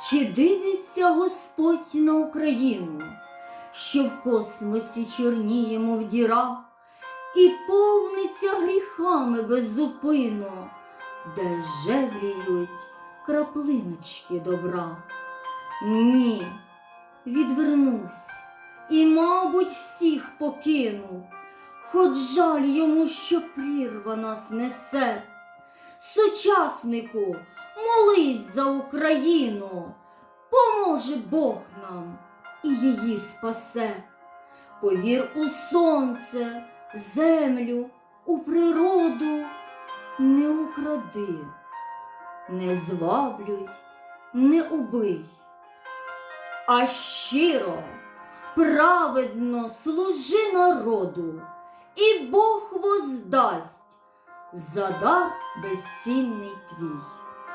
Чи дивиться Господь на Україну, що в космосі чорніє, мов діра, і повниться гріхами беззупину, де жевріють краплиночки добра? Ні, відвернувся і, мабуть, всіх покинув, хоч жаль йому, що прірва нас несе. Сучаснику, молись за Україну, поможе Бог нам і її спасе. Повір у сонце, землю, у природу, не укради, не зваблюй, не убий, а щиро, праведно служи народу, і Бог воздасть за дар безцінний твій.